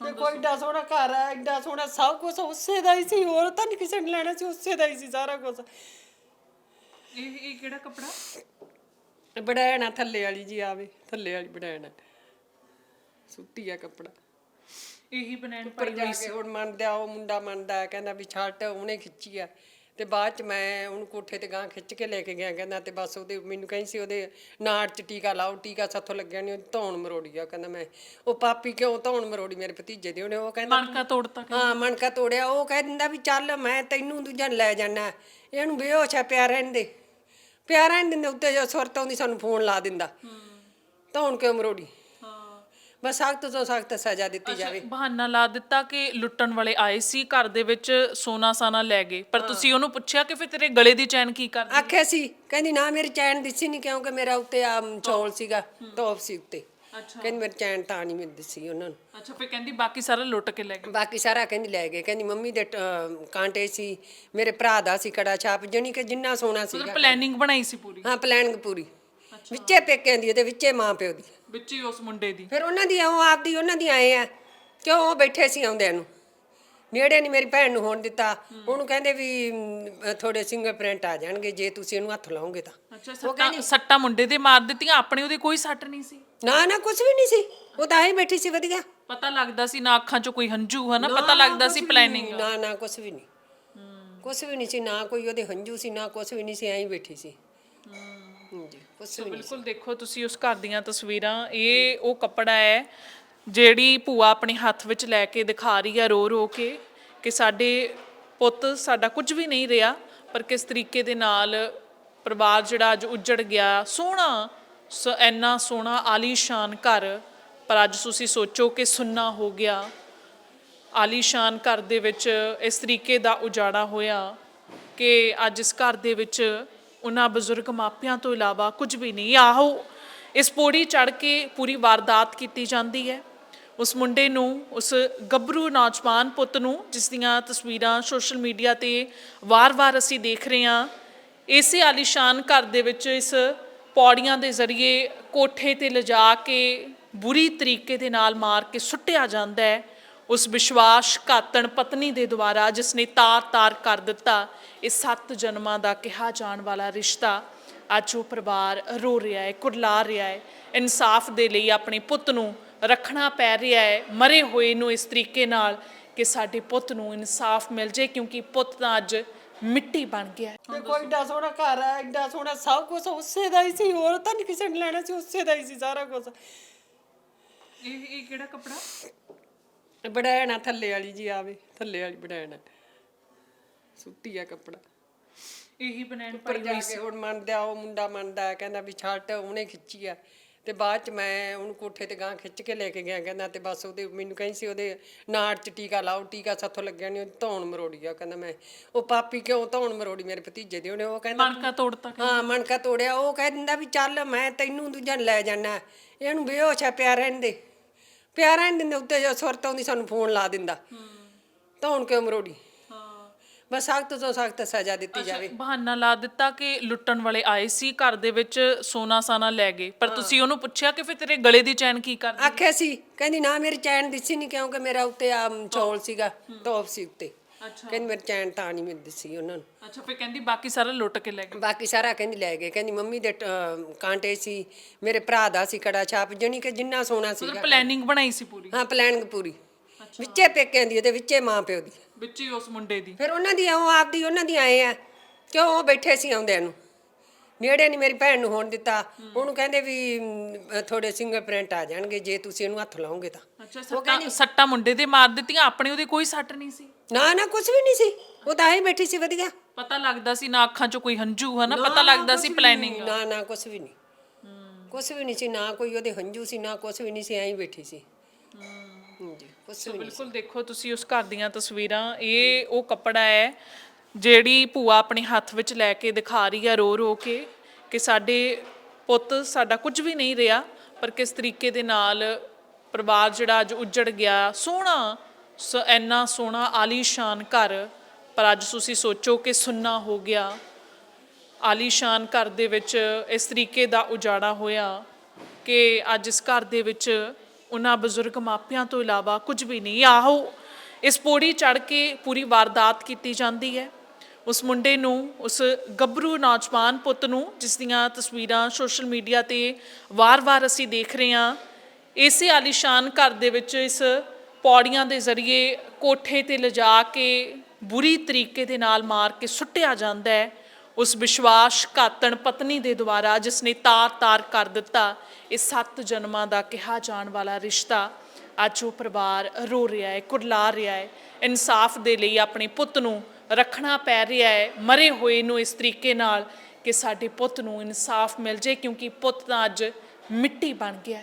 ਤੇ ਕੋਈ ਏਡਾ ਸੋਹਣਾ ਘਰ ਆ ਏਡਾ ਸੋਹਣਾ ਸਭ ਕੁਝ ਉਸੇ ਦਾ ਹੀ ਸੀ ਹੋਰ ਤਾਂ ਨਹੀਂ ਕਿਸੇ ਨੇ ਲੈਣਾ ਸੀ ਉਸੇ ਦਾ ਹੀ ਸੀ ਸਾਰਾ ਕੁਝ ਇਹ ਇਹ ਕਿਹੜਾ ਕੱਪੜਾ? ਬੜੈਣਾ ਥੱਲੇ ਵਾਲੀ ਜੀ ਆਵੇ ਥੱਲੇ ਵਾਲੀ ਬੜੈਣਾ ਸੁੱਤੀ ਆ ਕੱਪੜਾ। ਇਹੀ ਬਨੈਣ ਉੱਪਰ ਜਾ ਕੇ ਹੁਣ ਮੰਨਦਾ ਉਹ ਮੁੰਡਾ ਮੰਨਦਾ ਕਹਿੰਦਾ ਵੀ ਛੱਟ ਉਹਨੇ ਖਿੱਚੀ ਆ। ਤੇ ਬਾਅਦ ਚ ਮੈਂ ਉਹਨੂੰ ਕੋਠੇ ਤੇ ਗਾਂ ਖਿੱਚ ਕੇ ਲੈ ਕੇ ਗਿਆ ਕਹਿੰਦਾ ਤੇ ਬਸ ਉਹਦੇ ਮੈਨੂੰ ਕਹਿੰਦੀ ਸੀ ਉਹਦੇ ਨਾੜ ਚ ਟੀਕਾ ਲਾਓ ਟੀਕਾ ਸਾਥੋਂ ਲੱਗਿਆ ਨਹੀਂ ਧੌਣ ਮਰੋੜੀ ਆ ਕਹਿੰਦਾ ਮੈਂ ਉਹ ਪਾਪੀ ਕਿਉਂ ਧੌਣ ਮਰੋੜੀ ਮੇਰੇ ਭਤੀਜੇ ਦੇ ਉਹਨੇ ਉਹ ਕਹਿੰਦਾ ਮਣਕਾ ਤੋੜਤਾ ਹਾਂ ਮਣਕਾ ਤੋੜਿਆ ਉਹ ਕਹਿ ਦਿੰਦਾ ਵੀ ਚੱਲ ਮੈਂ ਤੈਨੂੰ ਦੂਜਾ ਲੈ ਜਾਣਾ ਇਹਨੂੰ ਬੇਹੋਸ਼ ਆ ਪਿਆ ਰਹਿਣ ਦੇ ਪਿਆ ਰਹਿਣ ਦਿੰਦੇ ਉੱਤੇ ਜੋ ਸੁਰਤ ਆਉਂਦੀ ਸਾਨੂੰ ਫੋਨ ਲਾ ਦਿੰਦਾ ਧੌਣ ਕਿਉਂ ਮਰੋੜੀ? ਬਸ ਸਖਤ ਤੋਂ ਸਖਤ ਸਜ਼ਾ ਦਿੱਤੀ ਜਾਵੇ। ਬਹਾਨਾ ਲਾ ਦਿੱਤਾ ਕਿ ਲੁੱਟਣ ਵਾਲੇ ਆਏ ਸੀ ਘਰ ਦੇ ਵਿੱਚ ਸੋਨਾ ਸਾਨਾ ਲੈ ਗਏ। ਪਰ ਤੁਸੀਂ ਉਹਨੂੰ ਪੁੱਛਿਆ ਕਿ ਫਿਰ ਤੇਰੇ ਗਲੇ ਦੀ ਚੈਨ ਕੀ ਕਰਦੀ ਆਖਿਆ ਸੀ ਕਹਿੰਦੀ ਨਾ ਮੇਰੀ ਚੈਨ ਦਿਸੀ ਨਹੀਂ ਕਿਉਂਕਿ ਮੇਰਾ ਉੱਤੇ ਆ ਚੌਲ ਸੀਗਾ ਤੋਪ ਸੀ ਉੱਤੇ। ਅੱਛਾ। ਕਹਿੰਦੀ ਮੇਰੀ ਚੈਨ ਤਾਂ ਨਹੀਂ ਮੈਨੂੰ ਦਿਸੀ ਉਹਨਾਂ ਨੂੰ। ਅੱਛਾ ਫਿਰ ਕਹਿੰਦੀ ਬਾਕੀ ਸਾਰਾ ਲੁੱਟ ਕੇ ਲੈ ਗਏ। ਬਾਕੀ ਸਾਰਾ ਕਹਿੰਦੀ ਲੈ ਗਏ। ਕਹਿੰਦੀ ਮੰਮੀ ਦੇ ਕਾਂਟੇ ਸੀ ਮੇਰੇ ਭਰਾ ਦਾ ਸੀ ਕੜਾ ਛਾਪ ਜਣੀ ਕਿ ਜਿੰਨਾ ਸੋਨਾ ਮਤਲਬ ਸੀਗਾ। ਪਲੈਨਿੰਗ ਬਣਾਈ ਸੀ ਪੂਰੀ? ਹਾਂ ਪਲਾਨਿੰਗ ਪੂਰੀ। ਵਿੱਚੇ ਪੇਕਿਆਂ ਦੀ ਤੇ ਵਿੱਚੇ ਮਾਂ ਪਿਓ ਦੀ। ਵਿੱਚ ਹੀ ਉਸ ਮੁੰਡੇ ਦੀ। ਫਿਰ ਉਹਨਾਂ ਦੀ ਉਹ ਆਪਦੀ ਉਹਨਾਂ ਦੀ ਆਏ ਆ। ਕਿਉਂ ਉਹ ਬੈਠੇ ਸੀ ਆਉਂਦਿਆਂ ਨੂੰ? ਨੇੜੇ ਨਹੀਂ ਮੇਰੀ ਭੈਣ ਨੂੰ ਹੋਣ ਦਿੱਤਾ। ਉਹਨੂੰ ਕਹਿੰਦੇ ਵੀ ਮ, ਥੋੜੇ ਫਿੰਗਰਪ੍ਰਿੰਟ ਆ ਜਾਣਗੇ ਜੇ ਤੁਸੀਂ ਇਹਨੂੰ ਹੱਥ ਲਾਓਗੇ ਤਾਂ। ਅੱਛਾ ਸੱਟਾਂ ਸੱਟਾਂ ਮੁੰਡੇ ਦੇ ਮਾਰ ਦਿੱਤੀਆਂ ਆਪਣੇ ਉਹਦੇ ਕੋਈ ਸੱਟ ਨਹੀਂ ਸੀ। ਨਾ ਨਾ ਕੁਝ ਵੀ ਨਹੀਂ ਸੀ। ਉਹ ਤਾਂ ਹੀ ਬੈਠੀ ਸੀ ਵਧੀਆ। ਪਤਾ ਲੱਗਦਾ ਸੀ ਨਾ ਅੱਖਾਂ 'ਚੋਂ ਕੋਈ ਹੰਝੂ ਹਨਾ? ਪਤਾ ਲੱਗਦਾ ਸੀ ਪਲੈਨਿੰਗ ਨਾ ਨਾ ਕੁਝ ਵੀ ਨਹੀਂ। ਕੁਝ ਵੀ ਨਹੀਂ ਸੀ ਨਾ ਕੋਈ ਉਹਦੇ ਹੰਝੂ ਸੀ ਨਾ ਕੁਝ ਵੀ ਨਹੀਂ ਸੀ ਐਂ ਹੀ ਬੈਠੀ ਸੀ। ਵੀ ਨਹੀਂ ਬਿਲਕੁਲ ਦੇਖੋ ਤੁਸੀਂ ਉਸ ਘਰ ਦੀਆਂ ਤਸਵੀਰਾਂ ਇਹ ਉਹ ਕੱਪੜਾ ਹੈ ਜਿਹੜੀ ਭੂਆ ਆਪਣੇ ਹੱਥ ਵਿੱਚ ਲੈ ਕੇ ਦਿਖਾ ਰਹੀ ਹੈ ਰੋ ਰੋ ਕੇ ਕਿ ਸਾਡੇ ਪੁੱਤ ਸਾਡਾ ਕੁਝ ਵੀ ਨਹੀਂ ਰਿਹਾ ਪਰ ਕਿਸ ਤਰੀਕੇ ਦੇ ਨਾਲ ਪਰਿਵਾਰ ਜਿਹੜਾ ਅੱਜ ਉੱਜੜ ਗਿਆ। ਸੋਹਣਾ ਸ ਇੰਨਾ ਸੋਹਣਾ ਆਲੀਸ਼ਾਨ ਘਰ ਪਰ ਅੱਜ ਤੁਸੀਂ ਸੋਚੋ ਕਿ ਸੁੰਨਾ ਹੋ ਗਿਆ। ਆਲੀਸ਼ਾਨ ਘਰ ਦੇ ਵਿੱਚ ਇਸ ਤਰੀਕੇ ਦਾ ਉਜਾੜਾ ਹੋਇਆ ਕਿ ਅੱਜ ਇਸ ਘਰ ਦੇ ਵਿੱਚ ਉਹਨਾਂ ਬਜ਼ੁਰਗ ਮਾਪਿਆਂ ਤੋਂ ਇਲਾਵਾ ਕੁਝ ਵੀ ਨਹੀਂ। ਆਹੋ, ਇਸ ਪੌੜੀ ਚੜ ਕੇ ਪੂਰੀ ਵਾਰਦਾਤ ਕੀਤੀ ਜਾਂਦੀ ਹੈ। ਉਸ ਮੁੰਡੇ ਨੂੰ, ਉਸ ਗੱਭਰੂ ਨੌਜਵਾਨ ਪੁੱਤ ਨੂੰ, ਜਿਸ ਦੀਆਂ ਤਸਵੀਰਾਂ ਸੋਸ਼ਲ ਮੀਡੀਆ ਤੇ ਵਾਰ-ਵਾਰ ਅਸੀਂ ਦੇਖ ਰਹੇ ਹਾਂ, ਇਸੇ ਆਲੀਸ਼ਾਨ ਘਰ ਦੇ ਵਿੱਚ ਇਸ ਪੌੜੀਆਂ ਦੇ ਜ਼ਰੀਏ ਕੋਠੇ ਤੇ ਲਿਜਾ ਕੇ ਬੁਰੀ ਤਰੀਕੇ ਦੇ ਨਾਲ ਮਾਰ ਕੇ ਸੁੱਟਿਆ ਜਾਂਦਾ ਹੈ। ਉਸ ਵਿਸ਼ਵਾਸ ਘਾਤਣ ਪਤਨੀ ਦੇ ਦੁਆਰਾ ਜਿਸ ਨੇ ਤਾਰ-ਤਾਰ ਕਰ ਦਿੱਤਾ ਇਹ ਸੱਤ ਜਨਮਾਂ ਦਾ ਕਿਹਾ ਜਾਣ ਵਾਲਾ ਰਿਸ਼ਤਾ ਅੱਜ ਉਹ ਪਰਿਵਾਰ ਰੋ ਰਿਹਾ ਹੈ ਕੁਰਲਾ ਰਿਹਾ ਹੈ ਇਨਸਾਫ ਦੇ ਲਈ ਆਪਣੇ ਪੁੱਤ ਨੂੰ ਰੱਖਣਾ ਪੈ ਰਿਹਾ ਹੈ ਮਰੇ ਹੋਏ ਨੂੰ ਇਸ ਤਰੀਕੇ ਨਾਲ ਕਿ ਸਾਡੇ ਪੁੱਤ ਨੂੰ ਇਨਸਾਫ ਮਿਲ ਜੇ ਕਿਉਂਕਿ ਪੁੱਤ ਤਾਂ ਅੱਜ ਮਿੱਟੀ ਬਣ ਗਿਆ ਹੈ। ਤੇ ਕੋਈ ਏਡਾ ਸੋਹਣਾ ਘਰ ਆ ਏਡਾ ਸੋਹਣਾ ਸਭ ਕੁਝ ਉਸੇ ਦਾ ਹੀ ਸੀ ਹੋਰ ਤਾਂ ਨਹੀਂ ਕਿਸੇ ਨੇ ਲੈਣਾ ਸੀ ਉਸੇ ਦਾ ਹੀ ਸੀ ਸਾਰਾ ਕੁਝ ਇਹ ਇਹ ਕਿਹੜਾ ਕੱਪੜਾ? ਬੜੈਣਾ ਥੱਲੇ ਵਾਲੀ ਜੀ ਆਵੇ ਥੱਲੇ ਵਾਲੀ ਬੜੈਣਾ ਸੁੱਤੀ ਆ ਕੱਪੜਾ। ਇਹੀ ਬਨੈਣ ਉੱਪਰ ਜਾ ਕੇ ਹੁਣ ਮੰਨਦਾ ਉਹ ਮੁੰਡਾ ਮੰਨਦਾ ਕਹਿੰਦਾ ਵੀ ਛੱਟ ਉਹਨੇ ਖਿੱਚੀ ਆ। ਤੇ ਬਾਅਦ ਚ ਮੈਂ ਉਹਨੂੰ ਕੋਠੇ ਤੇ ਗਾਂ ਖਿੱਚ ਕੇ ਲੈ ਕੇ ਗਿਆ ਕਹਿੰਦਾ ਤੇ ਬਸ ਉਹਦੇ ਮੈਨੂੰ ਕਹਿੰਦੀ ਸੀ ਉਹਦੇ ਨਾੜ ਚ ਟੀਕਾ ਲਾਓ ਟੀਕਾ ਸਾਥੋਂ ਲੱਗਿਆ ਨਹੀਂ ਧੌਣ ਮਰੋੜੀ ਆ। ਕਹਿੰਦਾ ਮੈਂ ਉਹ ਪਾਪੀ ਕਿਉਂ ਧੌਣ ਮਰੋੜੀ ਮੇਰੇ ਭਤੀਜੇ ਦੇ ਉਹਨੇ ਉਹ ਕਹਿੰਦਾ ਮਣਕਾ ਤੋੜਤਾ ਹਾਂ ਮਣਕਾ ਤੋੜਿਆ ਉਹ ਕਹਿ ਦਿੰਦਾ ਵੀ ਚੱਲ ਮੈਂ ਤੈਨੂੰ ਦੂਜਾ ਲੈ ਜਾਣਾ ਇਹਨੂੰ ਬੇਹੋਸ਼ ਆ ਪਿਆ ਰਹਿਣ ਦੇ। ਪਿਆ ਰਹਿਣ ਦਿੰਦੇ ਉੱਤੇ ਜੋ ਸੁਰਤ ਆਉਂਦੀ ਸਾਨੂੰ ਫੋਨ ਲਾ ਦਿੰਦਾ। ਧੌਣ ਕਿਉਂ ਮਰੋੜੀ? ਹਾਂ। ਬਸ ਸਖਤ ਤੋਂ ਸਖਤ ਸਜ਼ਾ ਦਿੱਤੀ ਜਾਵੇ। ਬਹਾਨਾ ਲਾ ਦਿੱਤਾ ਕਿ ਲੁੱਟਣ ਵਾਲੇ ਆਏ ਸੀ ਘਰ ਦੇ ਵਿੱਚ ਸੋਨਾ ਸਾਨਾ ਲੈ ਗਏ। ਪਰ ਤੁਸੀਂ ਉਹਨੂੰ ਪੁੱਛਿਆ ਕਿ ਫਿਰ ਤੇਰੇ ਗਲੇ ਦੀ ਚੈਨ ਕੀ ਕਰਦੀ ਆਖਿਆ ਸੀ ਕਹਿੰਦੀ ਨਾ ਮੇਰੀ ਚੈਨ ਦਿਸੀ ਨਹੀਂ ਕਿਉਂਕਿ ਮੇਰਾ ਉੱਤੇ ਆ ਚੌਲ ਸੀਗਾ ਤੋਪ ਸੀ ਉੱਤੇ। ਕਹਿੰਦੀ ਮੇਰੀ ਚੈਨ ਤਾਂ ਨਹੀਂ ਮੈਨੂੰ ਦਿਸੀ ਉਹਨਾਂ ਨੂੰ। ਅੱਛਾ ਫਿਰ ਕਹਿੰਦੀ ਬਾਕੀ ਸਾਰਾ ਲੁੱਟ ਕੇ ਲੈ ਗਏ। ਬਾਕੀ ਸਾਰਾ ਕਹਿੰਦੀ ਲੈ ਗਏ। ਕਹਿੰਦੀ ਮੰਮੀ ਦੇ ਕਾਂਟੇ ਸੀ ਮੇਰੇ ਭਰਾ ਦਾ ਸੀ ਕੜਾ ਛਾਪ ਜਣੀ ਕਿ ਜਿੰਨਾ ਸੋਨਾ ਮਤਲਬ ਸੀਗਾ। ਪਲੈਨਿੰਗ ਬਣਾਈ ਸੀ ਪੂਰੀ? ਹਾਂ ਪਲਾਨਿੰਗ ਪੂਰੀ। ਵਿੱਚੇ ਪੇਕਿਆਂ ਦੀ ਤੇ ਵਿੱਚੇ ਮਾਂ ਪਿਓ ਦੀ। ਵਿੱਚ ਹੀ ਉਸ ਮੁੰਡੇ ਦੀ। ਫਿਰ ਉਹਨਾਂ ਦੀ ਉਹ ਆਪਦੀ ਉਹਨਾਂ ਦੀ ਆਏ ਆ। ਕਿਉਂ ਉਹ ਬੈਠੇ ਸੀ ਆਉਂਦਿਆਂ ਨੂੰ। ਨੇੜੇ ਨਹੀਂ ਮੇਰੀ ਭੈਣ ਨੂੰ ਹੋਣ ਦਿੱਤਾ। ਉਹਨੂੰ ਕਹਿੰਦੇ ਵੀ ਮ, ਥੋੜੇ ਫਿੰਗਰਪ੍ਰਿੰਟ ਆ ਜਾਣਗੇ ਜੇ ਤੁਸੀਂ ਇਹਨੂੰ ਹੱਥ ਲਾਓਗੇ ਤਾਂ। ਅੱਛਾ ਸੱਟਾਂ ਸੱਟਾਂ ਮੁੰਡੇ ਦੇ ਮਾਰ ਦਿੱਤੀਆਂ ਆਪਣੇ ਉਹਦੇ ਕੋਈ ਸੱਟ ਨਹੀਂ ਸੀ? ਨਾ ਨਾ ਕੁਝ ਵੀ ਨਹੀਂ ਸੀ। ਉਹ ਤਾਂ ਹੀ ਬੈਠੀ ਸੀ ਵਧੀਆ। ਪਤਾ ਲੱਗਦਾ ਸੀ ਨਾ ਅੱਖਾਂ 'ਚੋਂ ਕੋਈ ਹੰਝੂ ਹਨਾ? ਪਤਾ ਲੱਗਦਾ ਸੀ ਪਲੈਨਿੰਗ ਨਾ ਨਾ ਕੁਝ ਵੀ ਨਹੀਂ। ਕੁਝ ਵੀ ਨਹੀਂ ਸੀ ਨਾ ਕੋਈ ਉਹਦੇ ਹੰਝੂ ਸੀ ਨਾ ਕੁਝ ਵੀ ਨਹੀਂ ਸੀ ਐਂ ਹੀ ਬੈਠੀ ਸੀ। ਹਾਂਜੀ ਕੁਝ ਵੀ ਨਹੀਂ ਬਿਲਕੁਲ ਦੇਖੋ ਤੁਸੀਂ ਉਸ ਘਰ ਦੀਆਂ ਤਸਵੀਰਾਂ ਇਹ ਉਹ ਕੱਪੜਾ ਹੈ ਜਿਹੜੀ ਭੂਆ ਆਪਣੇ ਹੱਥ ਵਿੱਚ ਲੈ ਕੇ ਦਿਖਾ ਰਹੀ ਆ ਰੋ ਰੋ ਕੇ ਕਿ ਸਾਡੇ ਪੁੱਤ ਸਾਡਾ ਕੁਝ ਵੀ ਨਹੀਂ ਰਿਹਾ, ਪਰ ਕਿਸ ਤਰੀਕੇ ਦੇ ਨਾਲ ਪਰਿਵਾਰ ਜਿਹੜਾ ਅੱਜ ਉੱਜੜ ਗਿਆ। ਸੋਹਣਾ, ਸ, ਇੰਨਾ ਸੋਹਣਾ, ਆਲੀਸ਼ਾਨ ਘਰ। ਪਰ ਅੱਜ ਤੁਸੀਂ ਸੋਚੋ ਕਿ ਸੁੰਨਾ ਹੋ ਗਿਆ। ਆਲੀਸ਼ਾਨ ਘਰ ਦੇ ਵਿੱਚ ਇਸ ਤਰੀਕੇ ਦਾ ਉਜਾੜਾ ਹੋਇਆ ਕਿ ਅੱਜ ਇਸ ਘਰ ਦੇ ਵਿੱਚ ਉਹਨਾਂ ਬਜ਼ੁਰਗ ਮਾਪਿਆਂ ਤੋਂ ਇਲਾਵਾ ਕੁਝ ਵੀ ਨਹੀਂ। ਆਹੋ, ਇਸ ਪੌੜੀ ਚੜ ਕੇ ਪੂਰੀ ਵਾਰਦਾਤ ਕੀਤੀ ਜਾਂਦੀ ਹੈ। ਉਸ ਮੁੰਡੇ ਨੂੰ, ਉਸ ਗੱਭਰੂ ਨੌਜਵਾਨ ਪੁੱਤ ਨੂੰ, ਜਿਸ ਦੀਆਂ ਤਸਵੀਰਾਂ ਸੋਸ਼ਲ ਮੀਡੀਆ ਤੇ ਵਾਰ-ਵਾਰ ਅਸੀਂ ਦੇਖ ਰਹੇ ਹਾਂ, ਇਸੇ ਆਲੀਸ਼ਾਨ ਘਰ ਦੇ ਵਿੱਚ ਇਸ ਪੌੜੀਆਂ ਦੇ ਜ਼ਰੀਏ ਕੋਠੇ ਤੇ ਲਿਜਾ ਕੇ ਬੁਰੀ ਤਰੀਕੇ ਦੇ ਨਾਲ ਮਾਰ ਕੇ ਸੁੱਟਿਆ ਜਾਂਦਾ ਹੈ, ਉਸ ਵਿਸ਼ਵਾਸ ਘਾਤਣ ਪਤਨੀ ਦੇ ਦੁਆਰਾ, ਜਿਸ ਨੇ ਤਾਰ-ਤਾਰ ਕਰ ਦਿੱਤਾ, ਇਹ ਸੱਤ ਜਨਮਾਂ ਦਾ ਕਿਹਾ ਜਾਣ ਵਾਲਾ ਰਿਸ਼ਤਾ, ਅੱਜ ਉਹ ਪਰਿਵਾਰ ਰੋ ਰਿਹਾ ਹੈ, ਕੁਰਲਾ ਰਿਹਾ ਹੈ, ਇਨਸਾਫ ਦੇ ਲਈ ਆਪਣੇ ਪੁੱਤ ਨੂੰ ਰੱਖਣਾ ਪੈ ਰਿਹਾ ਹੈ, ਮਰੇ ਹੋਏ ਨੂੰ ਇਸ ਤਰੀਕੇ ਨਾਲ ਕਿ ਸਾਡੇ ਪੁੱਤ ਨੂੰ ਇਨਸਾਫ ਮਿਲ ਜੇ ਕਿਉਂਕਿ ਪੁੱਤ ਤਾਂ ਅੱਜ ਮਿੱਟੀ ਬਣ ਗਿਆ